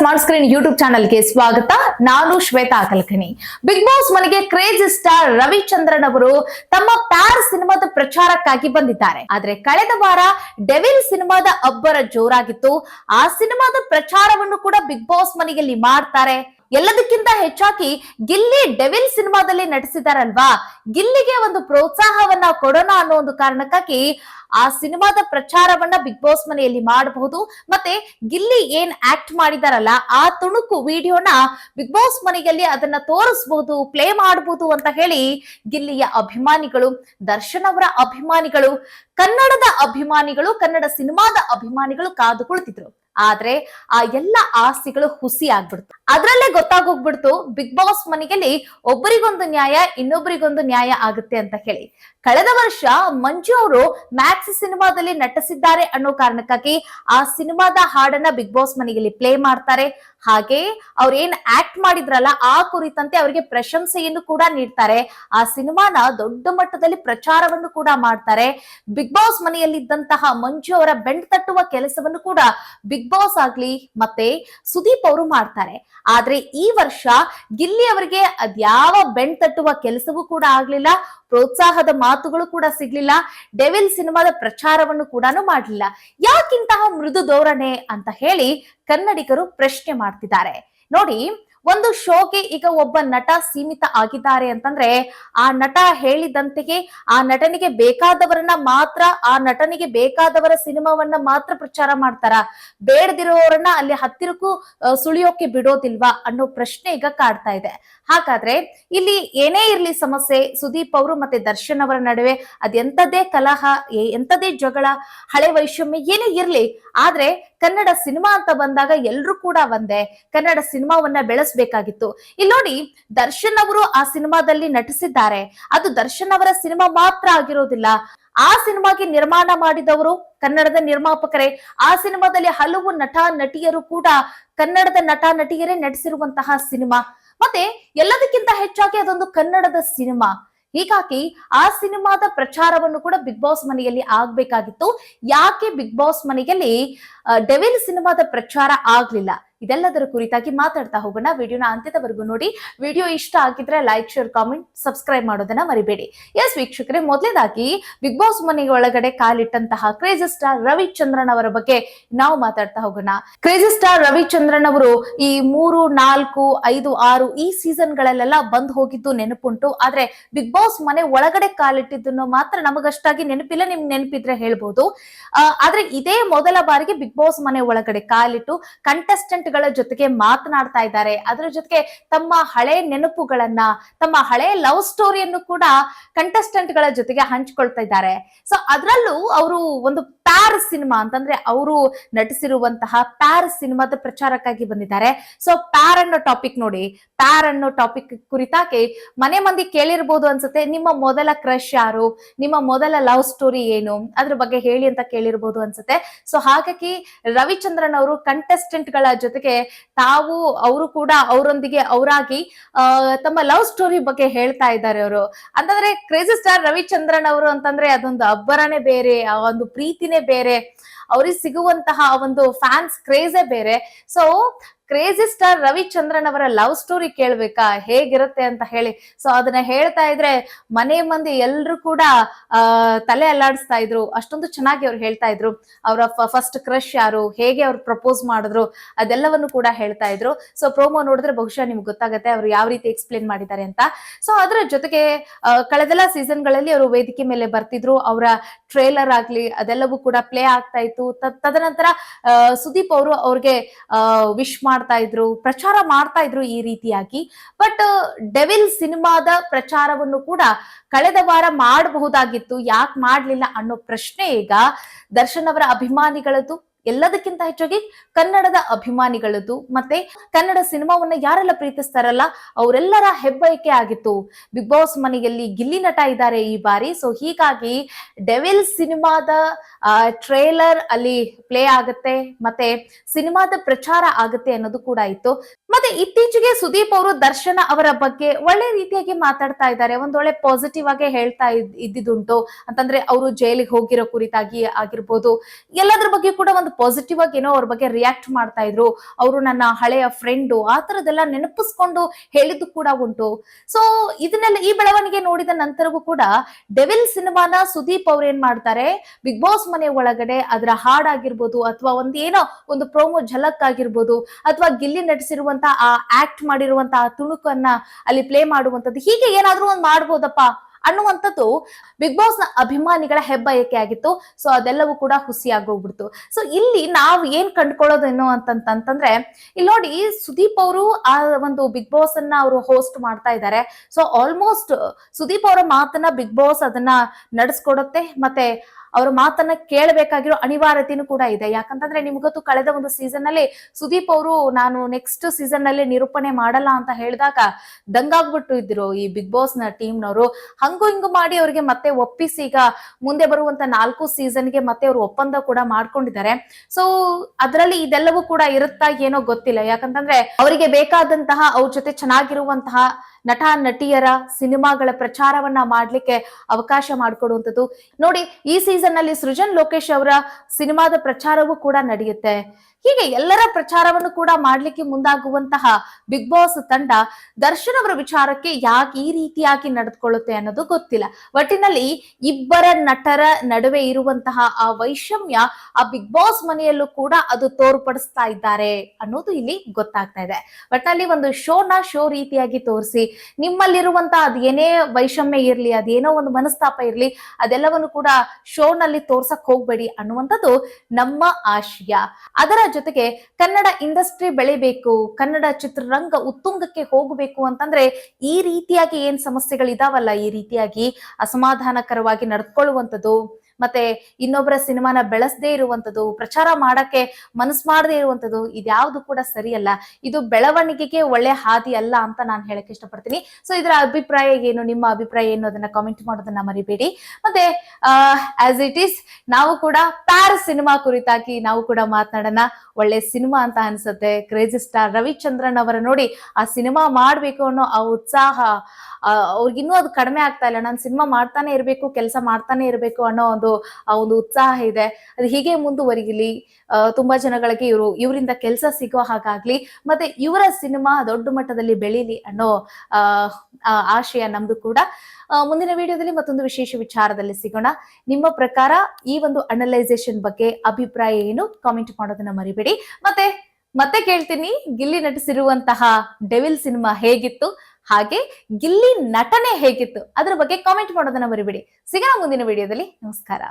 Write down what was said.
Smart screen YouTube ಚಾನಲ್ಗೆ ಸ್ವಾಗತ. ನಾನು ಶ್ವೇತಾ ಕಲ್ಕಣಿ. ಬಿಗ್ ಬಾಸ್ ಮನೆಗೆ ಕ್ರೇಜ್ ಸ್ಟಾರ್ ರವಿಚಂದ್ರನ್ ಅವರು ತಮ್ಮ ಪ್ಯಾರ್ ಸಿನಿಮಾದ ಪ್ರಚಾರಕ್ಕಾಗಿ ಬಂದಿದ್ದಾರೆ. ಆದ್ರೆ ಕಳೆದ ವಾರ ಡೆವಿಲ್ ಸಿನಿಮಾದ ಅಬ್ಬರ ಜೋರಾಗಿತ್ತು. ಆ ಸಿನಿಮಾದ ಪ್ರಚಾರವನ್ನು ಕೂಡ ಬಿಗ್ ಬಾಸ್ ಮನೆಯಲ್ಲಿ ಮಾಡ್ತಾರೆ. ಎಲ್ಲದಕ್ಕಿಂತ ಹೆಚ್ಚಾಗಿ ಗಿಲ್ಲಿ ಡೆವಿಲ್ ಸಿನಿಮಾದಲ್ಲಿ ನಟಿಸಿದಾರಲ್ವಾ ಗಿಲ್ಲಿಗೆ ಒಂದು ಪ್ರೋತ್ಸಾಹವನ್ನ ಕೊಡೋಣ ಅನ್ನೋ ಒಂದು ಕಾರಣಕ್ಕಾಗಿ ಆ ಸಿನಿಮಾದ ಪ್ರಚಾರವನ್ನ ಬಿಗ್ ಬಾಸ್ ಮನೆಯಲ್ಲಿ ಮಾಡಬಹುದು. ಮತ್ತೆ ಗಿಲ್ಲಿ ಏನ್ ಆಕ್ಟ್ ಮಾಡಿದಾರಲ್ಲ, ಆ ತುಣುಕು ವಿಡಿಯೋನ ಬಿಗ್ ಬಾಸ್ ಮನೆಯಲ್ಲಿ ಅದನ್ನ ತೋರಿಸಬಹುದು, ಪ್ಲೇ ಮಾಡಬಹುದು ಅಂತ ಹೇಳಿ ಗಿಲ್ಲಿಯ ಅಭಿಮಾನಿಗಳು, ದರ್ಶನ್ ಅವರ ಅಭಿಮಾನಿಗಳು, ಕನ್ನಡದ ಅಭಿಮಾನಿಗಳು, ಕನ್ನಡ ಸಿನಿಮಾದ ಅಭಿಮಾನಿಗಳು ಕಾದು ಕುಳಿತಿದ್ರು ಆದ್ರೆ ಆ ಎಲ್ಲ ಆಸ್ತಿಗಳು ಹುಸಿ ಆಗ್ಬಿಡ್ತು. ಅದ್ರಲ್ಲೇ ಗೊತ್ತಾಗೋಗ್ಬಿಡ್ತು, ಬಿಗ್ ಬಾಸ್ ಮನೆಯಲ್ಲಿ ಒಬ್ಬರಿಗೊಂದು ನ್ಯಾಯ, ಇನ್ನೊಬ್ಬರಿಗೊಂದು ನ್ಯಾಯ ಆಗುತ್ತೆ ಅಂತ ಹೇಳಿ. ಕಳೆದ ವರ್ಷ ಮಂಜು ಅವರು ಮ್ಯಾಕ್ಸ್ ಸಿನಿಮಾದಲ್ಲಿ ನಟಿಸಿದ್ದಾರೆ ಅನ್ನೋ ಕಾರಣಕ್ಕಾಗಿ ಆ ಸಿನಿಮಾದ ಹಾಡನ್ನ ಬಿಗ್ ಬಾಸ್ ಮನೆಯಲ್ಲಿ ಪ್ಲೇ ಮಾಡ್ತಾರೆ. ಹಾಗೆ ಅವ್ರು ಏನ್ ಆಕ್ಟ್ ಮಾಡಿದ್ರಲ್ಲ, ಆ ಕುರಿತಂತೆ ಅವರಿಗೆ ಪ್ರಶಂಸೆಯನ್ನು ಕೂಡ ನೀಡ್ತಾರೆ. ಆ ಸಿನಿಮಾನ ದೊಡ್ಡ ಮಟ್ಟದಲ್ಲಿ ಪ್ರಚಾರವನ್ನು ಕೂಡ ಮಾಡ್ತಾರೆ. ಬಿಗ್ ಬಾಸ್ ಮನೆಯಲ್ಲಿದ್ದಂತಹ ಮಂಜು ಅವರ ಬೆಂಡ್ ತಟ್ಟುವ ಕೆಲಸವನ್ನು ಕೂಡ ಬಿಗ್ ಬಾಸ್ ಆಗ್ಲಿ ಮತ್ತೆ ಸುದೀಪ್ ಅವರು ಮಾಡ್ತಾರೆ. ಆದ್ರೆ ಈ ವರ್ಷ ಗಿಲ್ಲಿ ಅವರಿಗೆ ಅದ್ಯಾವ ಬೆಂಡ್ ತಟ್ಟುವ ಕೆಲಸವೂ ಕೂಡ ಆಗ್ಲಿಲ್ಲ. ಪ್ರೋತ್ಸಾಹದ ಮಾತುಗಳು ಕೂಡ ಸಿಗ್ಲಿಲ್ಲ. ಡೆವಿಲ್ ಸಿನಿಮಾದ ಪ್ರಚಾರವನ್ನು ಕೂಡ ಮಾಡಲಿಲ್ಲ. ಯಾಕಿಂತಹ ಮೃದು ಧೋರಣೆ ಅಂತ ಹೇಳಿ ಕನ್ನಡಿಗರು ಪ್ರಶ್ನೆ ಮಾಡ್ತಿದ್ದಾರೆ. ನೋಡಿ ಒಂದು ಶೋಗೆ ಈಗ ಒಬ್ಬ ನಟ ಸೀಮಿತ ಆಗಿದ್ದಾರೆ ಅಂತಂದ್ರೆ ಆ ನಟ ಹೇಳಿದಂತೆಯೇ ಆ ನಟನಿಗೆ ಬೇಕಾದವರನ್ನ ಮಾತ್ರ, ಆ ನಟನಿಗೆ ಬೇಕಾದವರ ಸಿನಿಮಾವನ್ನ ಮಾತ್ರ ಪ್ರಚಾರ ಮಾಡ್ತಾರ? ಬೇಡದಿರೋರನ್ನ ಅಲ್ಲಿ ಹತ್ತಿರಕ್ಕೂ ಸುಳಿಯೋಕೆ ಬಿಡೋದಿಲ್ವಾ ಅನ್ನೋ ಪ್ರಶ್ನೆ ಈಗ ಕಾಡ್ತಾ ಇದೆ. ಹಾಗಾದ್ರೆ ಇಲ್ಲಿ ಏನೇ ಇರ್ಲಿ ಸಮಸ್ಯೆ, ಸುದೀಪ್ ಅವರು ಮತ್ತೆ ದರ್ಶನ್ ಅವರ ನಡುವೆ ಅದೆಂತದೇ ಕಲಹ ಎಂತದೇ ಜಗಳ, ಹಳೆ ವೈಷಮ್ಯ ಏನೇ ಇರ್ಲಿ, ಆದ್ರೆ ಕನ್ನಡ ಸಿನಿಮಾ ಅಂತ ಬಂದಾಗ ಎಲ್ರು ಕೂಡ ಒಂದೇ. ಕನ್ನಡ ಸಿನಿಮಾವನ್ನ ಬೆಳೆಸ್ಬೇಕಾಗಿತ್ತು. ಇಲ್ಲಿ ನೋಡಿ, ದರ್ಶನ್ ಅವರು ಆ ಸಿನಿಮಾದಲ್ಲಿ ನಟಿಸಿದ್ದಾರೆ. ಅದು ದರ್ಶನ್ ಅವರ ಸಿನಿಮಾ ಮಾತ್ರ ಆಗಿರೋದಿಲ್ಲ. ಆ ಸಿನಿಮಾಗೆ ನಿರ್ಮಾಣ ಮಾಡಿದವರು ಕನ್ನಡದ ನಿರ್ಮಾಪಕರೇ. ಆ ಸಿನಿಮಾದಲ್ಲಿ ಹಲವು ನಟ, ನಟಿಯರು ಕೂಡ ಕನ್ನಡದ ನಟ, ನಟಿಯರೇ ನಟಿಸಿರುವಂತಹ ಸಿನಿಮಾ. ಮತ್ತೆ ಎಲ್ಲದಕ್ಕಿಂತ ಹೆಚ್ಚಾಗಿ ಅದೊಂದು ಕನ್ನಡದ ಸಿನಿಮಾ. ಹೀಗಾಗಿ ಆ ಸಿನಿಮಾದ ಪ್ರಚಾರವನ್ನು ಕೂಡ ಬಿಗ್ ಬಾಸ್ ಮನೆಯಲ್ಲಿ ಆಗ್ಬೇಕಾಗಿತ್ತು. ಯಾಕೆ ಬಿಗ್ ಬಾಸ್ ಮನೆಯಲ್ಲಿ ಡೆವಿಲ್ ಸಿನಿಮಾದ ಪ್ರಚಾರ ಆಗ್ಲಿಲ್ಲ? ಇದೆಲ್ಲದರ ಕುರಿತಾಗಿ ಮಾತಾಡ್ತಾ ಹೋಗೋಣ. ವಿಡಿಯೋನ ಅಂತ್ಯದವರೆಗೂ ನೋಡಿ. ವಿಡಿಯೋ ಇಷ್ಟ ಆಗಿದ್ರೆ ಲೈಕ್ ಶೇರ್ ಕಾಮೆಂಟ್ ಸಬ್ಸ್ಕ್ರೈಬ್ ಮಾಡೋದನ್ನ ಮರಿಬೇಡಿ. ಎಸ್ ವೀಕ್ಷಕರೇ, ಮೊದಲೇದಾಗಿ ಬಿಗ್ ಬಾಸ್ ಮನೆ ಒಳಗಡೆ ಕಾಲಿಟ್ಟಂತಹ ಕ್ರೇಜಿ ಸ್ಟಾರ್ ರವಿಚಂದ್ರನ್ ಅವರ ಬಗ್ಗೆ ನಾವು ಮಾತಾಡ್ತಾ ಹೋಗೋಣ. ಕ್ರೇಜಿ ಸ್ಟಾರ್ ರವಿಚಂದ್ರನ್ ಅವರು ಈ ಮೂರು, ನಾಲ್ಕು, ಐದು, ಆರು ಈ ಸೀಸನ್ ಗಳಲ್ಲೆಲ್ಲ ಬಂದ್ ಹೋಗಿದ್ದು ನೆನಪುಂಟು. ಆದ್ರೆ ಬಿಗ್ ಬಾಸ್ ಮನೆ ಒಳಗಡೆ ಕಾಲಿಟ್ಟಿದ್ದನ್ನು ಮಾತ್ರ ನಮಗಷ್ಟಾಗಿ ನೆನಪಿಲ್ಲ, ನಿಮ್ ನೆನಪಿದ್ರೆ ಹೇಳ್ಬೋದು. ಆದ್ರೆ ಇದೇ ಮೊದಲ ಬಾರಿಗೆ ಬಿಗ್ ಬಾಸ್ ಮನೆ ಒಳಗಡೆ ಕಾಲಿಟ್ಟು ಕಂಟೆಸ್ಟೆಂಟ್ ಗಳ ಜೊತೆಗೆ ಮಾತನಾಡ್ತಾ ಇದ್ದಾರೆ. ಅದರ ಜೊತೆಗೆ ತಮ್ಮ ಹಳೆ ನೆನಪುಗಳನ್ನ, ತಮ್ಮ ಹಳೆ ಲವ್ ಸ್ಟೋರಿಯನ್ನು ಕೂಡ ಕಂಟೆಸ್ಟೆಂಟ್ಗಳ ಜೊತೆಗೆ ಹಂಚಿಕೊಳ್ತಾ ಇದ್ದಾರೆ. ಸೊ ಅದರಲ್ಲೂ ಅವರು ಒಂದು ಪ್ಯಾರ್ ಸಿನಿಮಾ ಅಂತಂದ್ರೆ ಅವರು ನಟಿಸಿರುವಂತಹ ಪ್ಯಾರ್ ಸಿನಿಮಾದ ಪ್ರಚಾರಕ್ಕಾಗಿ ಬಂದಿದ್ದಾರೆ. ಸೊ ಪ್ಯಾರ್ ಅನ್ನೋ ಟಾಪಿಕ್ ನೋಡಿ ಪ್ಯಾರ್ ಅನ್ನೋ ಟಾಪಿಕ್ ಕುರಿತಾಗಿ ಮನೆ ಮಂದಿ ಕೇಳಿರ್ಬೋದು ಅನ್ಸುತ್ತೆ. ನಿಮ್ಮ ಮೊದಲ ಕ್ರಶ್ ಯಾರು? ನಿಮ್ಮ ಮೊದಲ ಲವ್ ಸ್ಟೋರಿ ಏನು? ಅದ್ರ ಬಗ್ಗೆ ಹೇಳಿ ಅಂತ ಕೇಳಿರ್ಬೋದು ಅನ್ಸುತ್ತೆ. ಸೊ ಹಾಗಾಗಿ ರವಿಚಂದ್ರನ್ ಅವರು ಕಂಟೆಸ್ಟೆಂಟ್ಗಳ ಜೊತೆಗೆ ತಾವು ಅವರು ಕೂಡ ಅವರೊಂದಿಗೆ ಅವರಾಗಿ ತಮ್ಮ ಲವ್ ಸ್ಟೋರಿ ಬಗ್ಗೆ ಹೇಳ್ತಾ ಇದ್ದಾರೆ ಅವರು. ಅಂತಂದ್ರೆ ಕ್ರೇಜಿ ಸ್ಟಾರ್ ರವಿಚಂದ್ರನ್ ಅವರು ಅಂತಂದ್ರೆ ಅದೊಂದು ಅಬ್ಬರನೇ ಬೇರೆ, ಆ ಒಂದು ಪ್ರೀತಿನೇ ಬೇರೆ. ಅವ್ರಿಗೆ ಸಿಗುವಂತಹ ಒಂದು ಫ್ಯಾನ್ಸ್ ಕ್ರೇಜೇ ಬೇರೆ. ಸೊ ಕ್ರೇಜಿ ಸ್ಟಾರ್ ರವಿಚಂದ್ರನ್ ಅವರ ಲವ್ ಸ್ಟೋರಿ ಕೇಳ್ಬೇಕಾ? ಹೇಗಿರುತ್ತೆ ಅಂತ ಹೇಳಿ. ಸೊ ಅದನ್ನ ಹೇಳ್ತಾ ಇದ್ರೆ ಮನೆ ಮಂದಿ ಎಲ್ರು ಕೂಡ ತಲೆ ಅಲ್ಲಾಡಿಸ್ತಾ ಇದ್ರು. ಅಷ್ಟೊಂದು ಚೆನ್ನಾಗಿ ಅವ್ರು ಹೇಳ್ತಾ ಇದ್ರು. ಅವರ ಫಸ್ಟ್ ಕ್ರಶ್ ಯಾರು? ಹೇಗೆ ಅವ್ರು ಪ್ರಪೋಸ್ ಮಾಡಿದ್ರು? ಅದೆಲ್ಲವನ್ನು ಕೂಡ ಹೇಳ್ತಾ ಇದ್ರು. ಸೊ ಪ್ರೋಮೋ ನೋಡಿದ್ರೆ ಬಹುಶಃ ನಿಮ್ಗೆ ಗೊತ್ತಾಗುತ್ತೆ ಅವ್ರು ಯಾವ ರೀತಿ ಎಕ್ಸ್ಪ್ಲೇನ್ ಮಾಡಿದ್ದಾರೆ ಅಂತ. ಸೊ ಅದರ ಜೊತೆಗೆ ಕಳೆದೆಲ್ಲ ಸೀಸನ್ಗಳಲ್ಲಿ ಅವರು ವೇದಿಕೆ ಮೇಲೆ ಬರ್ತಿದ್ರು. ಅವರ ಟ್ರೇಲರ್ ಆಗ್ಲಿ, ಅದೆಲ್ಲವೂ ಕೂಡ ಪ್ಲೇ ಆಗ್ತಾ ಇತ್ತು. ತದ್- ತದನಂತರ ಸುದೀಪ್ ಅವರು ಅವ್ರಿಗೆ ವಿಶ್ ಮಾಡ್ತಾ ಇದ್ರು, ಪ್ರಚಾರ ಮಾಡ್ತಾ ಇದ್ರು ಈ ರೀತಿಯಾಗಿ. ಬಟ್ ಡೆವಿಲ್ ಸಿನಿಮಾದ ಪ್ರಚಾರವನ್ನು ಕೂಡ ಕಳೆದ ವಾರ ಮಾಡಬಹುದಾಗಿತ್ತು. ಯಾಕೆ ಮಾಡ್ಲಿಲ್ಲ ಅನ್ನೋ ಪ್ರಶ್ನೆ ಈಗ ದರ್ಶನ್ ಅವರ ಅಭಿಮಾನಿಗಳದ್ದು. ಎಲ್ಲದಕ್ಕಿಂತ ಹೆಚ್ಚಾಗಿ ಕನ್ನಡದ ಅಭಿಮಾನಿಗಳದ್ದು. ಮತ್ತೆ ಕನ್ನಡ ಸಿನಿಮಾವನ್ನ ಯಾರೆಲ್ಲ ಪ್ರೀತಿಸ್ತಾರಲ್ಲ, ಅವರೆಲ್ಲರ ಹೆಬ್ಬಯಕೆ ಆಗಿತ್ತು. ಬಿಗ್ ಬಾಸ್ ಮನೆಯಲ್ಲಿ ಗಿಲ್ಲಿ ನಟ ಇದ್ದಾರೆ ಈ ಬಾರಿ. ಸೊ ಹೀಗಾಗಿ ಡೆವಿಲ್ ಸಿನಿಮಾದ ಟ್ರೇಲರ್ ಅಲ್ಲಿ ಪ್ಲೇ ಆಗುತ್ತೆ, ಮತ್ತೆ ಸಿನಿಮಾದ ಪ್ರಚಾರ ಆಗುತ್ತೆ ಅನ್ನೋದು ಕೂಡ ಇತ್ತು. ಮತ್ತೆ ಇತ್ತೀಚೆಗೆ ಸುದೀಪ್ ಅವರು ದರ್ಶನ ಅವರ ಬಗ್ಗೆ ಒಳ್ಳೆ ರೀತಿಯಾಗಿ ಮಾತಾಡ್ತಾ ಇದ್ದಾರೆ. ಒಂದ್ ಒಳ್ಳೆ ಪಾಸಿಟಿವ್ ಆಗಿ ಹೇಳ್ತಾ ಇದ್- ಇದ್ದಿದ್ದುಂಟು. ಅಂತಂದ್ರೆ, ಅವರು ಜೈಲಿಗೆ ಹೋಗಿರೋ ಕುರಿತಾಗಿ ಆಗಿರ್ಬೋದು. ಎಲ್ಲದ್ರ ಬಗ್ಗೆ ಕೂಡ ಒಂದು ಒಂದು ಪಾಸಿಟಿವ್ ಆಗಿ ಏನೋ ಅವ್ರ ಬಗ್ಗೆ ರಿಯಾಕ್ಟ್ ಮಾಡ್ತಾ ಇದ್ರು. ಅವರು ನನ್ನ ಹಳೆಯ ಫ್ರೆಂಡು ಆ ತರದೆಲ್ಲ ನೆನಪಿಸ್ಕೊಂಡು ಹೇಳಿದ್ದು ಕೂಡ ಉಂಟು. ಸೊ ಇದನ್ನೆಲ್ಲ ಈ ಬೆಳವಣಿಗೆ ನೋಡಿದ ನಂತರವೂ ಕೂಡ ಡೆವಿಲ್ ಸಿನಿಮಾನ ಸುದೀಪ್ ಅವ್ರು ಏನ್ ಮಾಡ್ತಾರೆ? ಬಿಗ್ ಬಾಸ್ ಮನೆ ಒಳಗಡೆ ಅದರ ಹಾಡಾಗಿರ್ಬೋದು ಅಥವಾ ಒಂದೇನೋ ಒಂದು ಪ್ರೋಮೋ ಝಲಕ್ ಆಗಿರ್ಬೋದು ಅಥವಾ ಗಿಲ್ಲಿ ನಟಿಸಿರುವಂತ ಆ ಆಕ್ಟ್ ಮಾಡಿರುವಂತಹ ತುಣುಕನ್ನ ಅಲ್ಲಿ ಪ್ಲೇ ಮಾಡುವಂತದ್ದು ಹೀಗೆ ಏನಾದ್ರೂ ಒಂದ್ ಮಾಡ್ಬೋದಪ್ಪ. ಅನ್ನುವಂಥದ್ದು ಬಿಗ್ ಬಾಸ್ನ ಅಭಿಮಾನಿಗಳ ಹೆಬ್ಬಯಕೆ ಆಗಿತ್ತು. ಸೊ ಅದೆಲ್ಲವೂ ಕೂಡ ಹುಸಿಯಾಗೋಗ್ಬಿಡ್ತು. ಸೊ ಇಲ್ಲಿ ನಾವು ಏನ್ ಕಂಡ್ಕೊಳ್ಳೋದೇನು ಅಂತಂತಂದ್ರೆ ಇಲ್ಲಿ ನೋಡಿ ಸುದೀಪ್ ಅವರು ಆ ಒಂದು ಬಿಗ್ ಬಾಸ್ ಅನ್ನ ಅವರು ಹೋಸ್ಟ್ ಮಾಡ್ತಾ ಇದ್ದಾರೆ. ಸೊ ಆಲ್ಮೋಸ್ಟ್ ಸುದೀಪ್ ಅವರ ಮಾತನ್ನ ಬಿಗ್ ಬಾಸ್ ಅದನ್ನ ನಡೆಸ್ಕೊಡುತ್ತೆ. ಮತ್ತೆ ಅವರ ಮಾತನ್ನ ಕೇಳಬೇಕಾಗಿರೋ ಅನಿವಾರ್ಯತೆನೂ ಕೂಡ ಇದೆ. ಯಾಕಂತಂದ್ರೆ ನಿಮ್ಗತ್ತು ಕಳೆದ ಒಂದು ಸೀಸನ್ ಅಲ್ಲಿ ಸುದೀಪ್ ಅವರು ನಾನು ನೆಕ್ಸ್ಟ್ ಸೀಸನ್ನಲ್ಲಿ ನಿರೂಪಣೆ ಮಾಡಲ್ಲ ಅಂತ ಹೇಳಿದಾಗ ದಂಗಾಗ್ಬಿಟ್ಟು ಇದ್ರು ಈ ಬಿಗ್ ಬಾಸ್ನ ಟೀಮ್ ನವರು ಹಂಗು ಹಿಂಗು ಮಾಡಿ ಅವರಿಗೆ ಮತ್ತೆ ಒಪ್ಪಿಸಿ ಈಗ ಮುಂದೆ ಬರುವಂತ ನಾಲ್ಕು ಸೀಸನ್ಗೆ ಮತ್ತೆ ಅವರು ಒಪ್ಪಂದ ಕೂಡ ಮಾಡ್ಕೊಂಡಿದ್ದಾರೆ. ಸೊ ಅದರಲ್ಲಿ ಇದೆಲ್ಲವೂ ಕೂಡ ಇರುತ್ತಾ ಏನೋ ಗೊತ್ತಿಲ್ಲ. ಯಾಕಂತಂದ್ರೆ ಅವರಿಗೆ ಬೇಕಾದಂತಹ ಅವ್ರ ಜೊತೆ ಚೆನ್ನಾಗಿರುವಂತಹ ನಟ, ನಟಿಯರ ಸಿನಿಮಾಗಳ ಪ್ರಚಾರವನ್ನ ಮಾಡ್ಲಿಕ್ಕೆ ಅವಕಾಶ ಮಾಡಿಕೊಡುವಂಥದ್ದು. ನೋಡಿ, ಈ ಸೀಸನ್ ನಲ್ಲಿ ಸೃಜನ್ ಲೋಕೇಶ್ ಅವರ ಸಿನಿಮಾದ ಪ್ರಚಾರವೂ ಕೂಡ ನಡೆಯುತ್ತೆ. ಹೀಗೆ ಎಲ್ಲರ ಪ್ರಚಾರವನ್ನು ಕೂಡ ಮಾಡ್ಲಿಕ್ಕೆ ಮುಂದಾಗುವಂತಹ ಬಿಗ್ ಬಾಸ್ ತಂಡ ದರ್ಶನ್ ಅವರ ವಿಚಾರಕ್ಕೆ ಯಾಕೆ ಈ ರೀತಿಯಾಗಿ ನಡೆದುಕೊಳ್ಳುತ್ತೆ ಅನ್ನೋದು ಗೊತ್ತಿಲ್ಲ. ಒಟ್ಟಿನಲ್ಲಿ ಇಬ್ಬರ ನಟರ ನಡುವೆ ಇರುವಂತಹ ಆ ವೈಷಮ್ಯ ಆ ಬಿಗ್ ಬಾಸ್ ಮನೆಯಲ್ಲೂ ಕೂಡ ಅದು ತೋರ್ಪಡಿಸ್ತಾ ಇದ್ದಾರೆ ಅನ್ನೋದು ಇಲ್ಲಿ ಗೊತ್ತಾಗ್ತಾ ಇದೆ. ಒಟ್ಟಿನಲ್ಲಿ ಒಂದು ಶೋನ ಶೋ ರೀತಿಯಾಗಿ ತೋರಿಸಿ ನಿಮ್ಮಲ್ಲಿರುವಂತಹ ಅದೇನೇ ವೈಷಮ್ಯ ಇರ್ಲಿ ಅದೇನೋ ಒಂದು ಮನಸ್ತಾಪ ಇರ್ಲಿ, ಅದೆಲ್ಲವನ್ನು ಕೂಡ ಶೋನಲ್ಲಿ ತೋರ್ಸಕ್ ಹೋಗ್ಬೇಡಿ ಅನ್ನುವಂಥದ್ದು ನಮ್ಮ ಆಶಯ. ಅದರ ಜೊತೆಗೆ ಕನ್ನಡ ಇಂಡಸ್ಟ್ರಿ ಬೆಳಿಬೇಕು, ಕನ್ನಡ ಚಿತ್ರರಂಗ ಉತ್ತುಂಗಕ್ಕೆ ಹೋಗಬೇಕು ಅಂತಂದ್ರೆ ಈ ರೀತಿಯಾಗಿ ಏನ್ ಸಮಸ್ಯೆಗಳಿದಾವಲ್ಲ? ಈ ರೀತಿಯಾಗಿ ಅಸಮಾಧಾನಕರವಾಗಿ ನಡ್ಕೊಳ್ಳುವಂಥದ್ದು ಮತ್ತೆ ಇನ್ನೊಬ್ಬರ ಸಿನಿಮಾನ ಬೆಳೆಸದೇ ಇರುವಂತದ್ದು, ಪ್ರಚಾರ ಮಾಡಕ್ಕೆ ಮನಸ್ ಮಾಡದೇ ಇರುವಂತದ್ದು ಇದ್ಯಾವುದು ಕೂಡ ಸರಿಯಲ್ಲ. ಇದು ಬೆಳವಣಿಗೆಗೆ ಒಳ್ಳೆ ಹಾದಿ ಅಲ್ಲ ಅಂತ ನಾನು ಹೇಳಕ್ ಇಷ್ಟಪಡ್ತೀನಿ. ಸೊ ಇದರ ಅಭಿಪ್ರಾಯ ಏನು, ನಿಮ್ಮ ಅಭಿಪ್ರಾಯ ಏನು ಅದನ್ನ ಕಾಮೆಂಟ್ ಮಾಡೋದನ್ನ ಮರಿಬೇಡಿ. ಮತ್ತೆ ಆಸ್ ಇಟ್ ಈಸ್ ನಾವು ಕೂಡ ಪ್ಯಾರ್ ಸಿನಿಮಾ ಕುರಿತಾಗಿ ನಾವು ಕೂಡ ಮಾತನಾಡೋಣ. ಒಳ್ಳೆ ಸಿನಿಮಾ ಅಂತ ಅನ್ಸುತ್ತೆ. ಕ್ರೇಜಿ ಸ್ಟಾರ್ ರವಿಚಂದ್ರನ್ ಅವರ ನೋಡಿ ಆ ಸಿನಿಮಾ ಮಾಡ್ಬೇಕು ಅನ್ನೋ ಆ ಉತ್ಸಾಹ ಅವ್ರಿಗಿನ್ನೂ ಅದು ಕಡಿಮೆ ಆಗ್ತಾ ಇಲ್ಲ. ನಾನು ಸಿನಿಮಾ ಮಾಡ್ತಾನೆ ಇರಬೇಕು, ಕೆಲಸ ಮಾಡ್ತಾನೆ ಇರಬೇಕು ಅನ್ನೋ ಒಂದು ಆ ಒಂದು ಉತ್ಸಾಹ ಇದೆ. ಅದು ಹೀಗೆ ಮುಂದುವರಿಯಲಿ ತುಂಬಾ ಜನಗಳಿಗೆ ಇವರು, ಇವರಿಂದ ಕೆಲಸ ಸಿಗೋ ಹಾಗಾಗ್ಲಿ, ಮತ್ತೆ ಇವರ ಸಿನಿಮಾ ದೊಡ್ಡ ಮಟ್ಟದಲ್ಲಿ ಬೆಳೀಲಿ ಅನ್ನೋ ಆಶಯ ನಮ್ದು ಕೂಡ. ಮುಂದಿನ ವಿಡಿಯೋದಲ್ಲಿ ಮತ್ತೊಂದು ವಿಶೇಷ ವಿಚಾರದಲ್ಲಿ ಸಿಗೋಣ. ನಿಮ್ಮ ಪ್ರಕಾರ ಈ ಒಂದು ಅನಲೈಸೇಷನ್ ಬಗ್ಗೆ ಅಭಿಪ್ರಾಯ ಏನು? ಕಾಮೆಂಟ್ ಮಾಡೋದನ್ನ ಮರಿಬೇಡಿ. ಮತ್ತೆ ಮತ್ತೆ ಕೇಳ್ತೀನಿ. ಗಿಲ್ಲಿ ನಟಿಸಿರುವಂತಹ ಡೆವಿಲ್ ಸಿನಿಮಾ ಹೇಗಿತ್ತು? ಹಾಗೆ ಗಿಲ್ಲಿ ನಟನೆ ಹೇಗಿತ್ತು? ಅದ್ರ ಬಗ್ಗೆ ಕಾಮೆಂಟ್ ಮಾಡೋದನ್ನ ಬರಿಬಿಡಿ ಸಿಗೋಣ ಮುಂದಿನ ವಿಡಿಯೋದಲ್ಲಿ ನಮಸ್ಕಾರ.